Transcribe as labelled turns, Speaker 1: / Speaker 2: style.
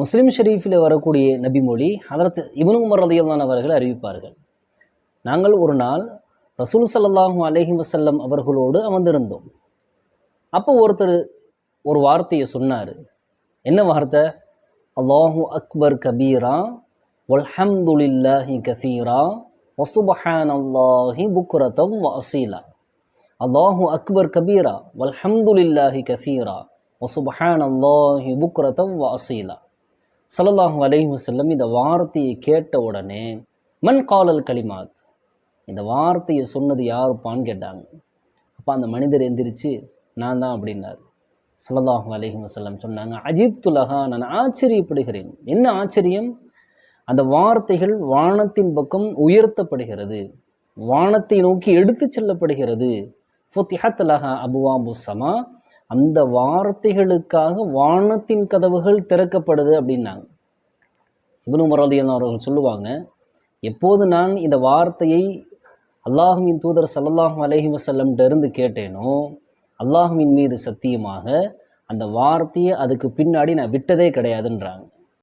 Speaker 1: முஸ்லிம் ஷெரீஃபில் வரக்கூடிய நபிமொழி ஹதரத் இப்னு உமர் ரலியல்லாஹு அவர்கள் அறிவிப்பார்கள். நாங்கள் ஒரு நாள் ரசூல் சல்லாஹூ அலஹி வசல்லம் அவர்களோடு அமர்ந்திருந்தோம். அப்போ ஒருத்தர் ஒரு வார்த்தையை சொன்னார். என்ன வார்த்தை? அல்லாஹு அக்பர் கபீரா வல்ஹம்துலில்லாஹி கசீரா வசுபஹான் அல்லாஹி புக்ரதம் வசீலா அசீலா. அல்லாஹு அக்பர் கபீரா வல்ஹம்துலில்லாஹி கசீரா வசுபஹான் அல்லாஹி புக்ரதம் வசீலா அசீலா ஸல்லல்லாஹு செல்லம் இந்த வார்த்தையை கேட்ட உடனே மண் காலல் களிமாத் இந்த வார்த்தையை சொன்னது யாருப்பான்னு கேட்டாங்க. அப்போ அந்த மனிதர் எந்திரிச்சு நான் தான் அப்படின்னார். ஸல்லல்லாஹு அலைஹி செல்லம் சொன்னாங்க அஜிப்துலகா நான் ஆச்சரியப்படுகிறேன். என்ன ஆச்சரியம்? அந்த வார்த்தைகள் வானத்தின் பக்கம் உயர்த்தப்படுகிறது. வானத்தை நோக்கி எடுத்து செல்லப்படுகிறது. ஃபுத்திஹத் லஹா அபுவாபு சமா அந்த வார்த்தைகளுக்காக வானத்தின் கதவுகள் திறக்கப்படுது அப்படின்னாங்க. இவனு மரதியன் அவர்கள் சொல்லுவாங்க எப்போது நான் இந்த வார்த்தையை அல்லாஹுவின் தூதர் சல்லாஹ் அலஹி வஸல்லம்ட்ட இருந்து கேட்டேனோ அல்லாஹுவின் மீது சத்தியமாக அந்த வார்த்தையை அதுக்கு பின்னாடி நான் விட்டதே கிடையாதுன்றாங்க.